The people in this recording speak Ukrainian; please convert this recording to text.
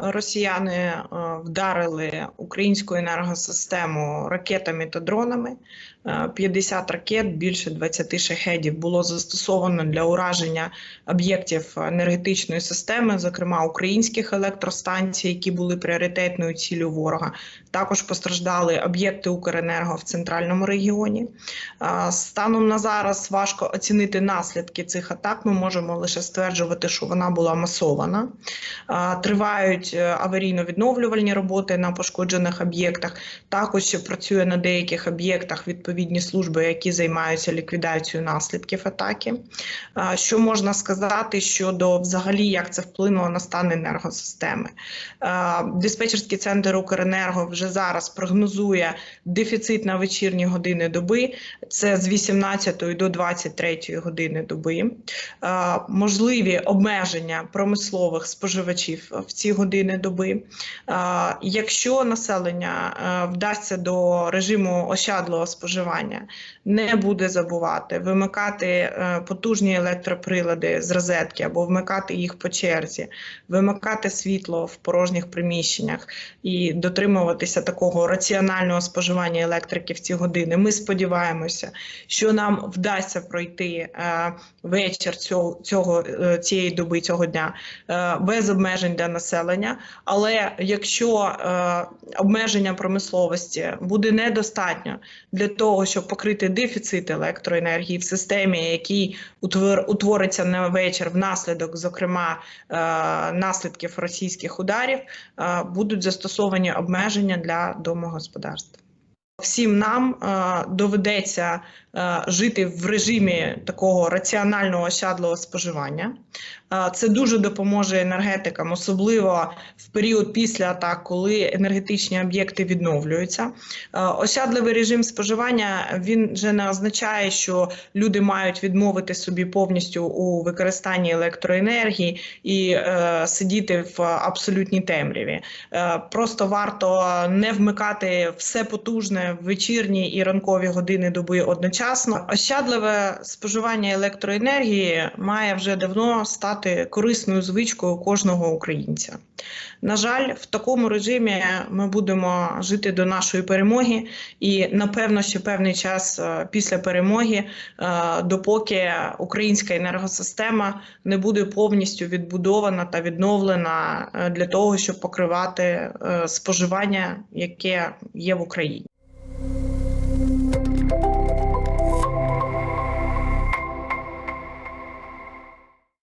Росіяни е, вдарили українську енергосистему ракетами та дронами. Е, 50 ракет, більше 20 шахедів було застосовано для ураження об'єктів енергетичної системи, зокрема українських електростанцій, які були пріоритетною ціллю ворога. Також постраждали об'єкти Укренерго в центральному регіоні. Е, Станом на зараз важко оцінити наслідки цих атак. Ми можемо лише стверджувати, що вона була масована. Е, Тривають е, аварійно-відновлювальні роботи на пошкоджених об'єктах. Також працює на деяких об'єктах відповідні служби, які займаються ліквідацією наслідків атаки. Е, Що можна сказати щодо взагалі, як це вплинуло на стан енергосистеми? Е, Диспетчерський центр Укренерго вже зараз прогнозує дефіцит на вечірні години доби. Це з 18 до 23 години доби. Можливі обмеження промислових споживачів в ці години доби. Е, Якщо населення е, вдасться до режиму ощадлого споживання, не буде забувати вимикати е, потужні електроприлади з розетки або вмикати їх по черзі, вимикати світло в порожніх приміщеннях і дотримуватися такого раціонального споживання електрики в ці години. Ми сподіваємося, що нам вдасться пройти е, вечір цього, цієї доби, цього дня без обмежень для населення. Але якщо е, обмеження промисловості буде недостатньо для того, щоб покрити дефіцит електроенергії в системі, який утвор, утвориться на вечір внаслідок, зокрема, е, наслідків російських ударів, е, будуть застосовані обмеження для домогосподарств. Всім нам е, доведеться е, жити в режимі такого раціонального ощадливого споживання. Е, це дуже допоможе енергетикам, особливо в період після атак, коли енергетичні об'єкти відновлюються. Ощадливий режим споживання він вже не означає, що люди мають відмовити собі повністю у використанні електроенергії і е, сидіти в абсолютній темряві. Е, просто варто не вмикати все потужне вечірні і ранкові години доби одночасно. Ощадливе споживання електроенергії має вже давно стати корисною звичкою кожного українця. На жаль, в такому режимі ми будемо жити до нашої перемоги, і напевно ще певний час е, після перемоги, е, допоки українська енергосистема не буде повністю відбудована та відновлена е, для того, щоб покривати споживання, яке є в Україні.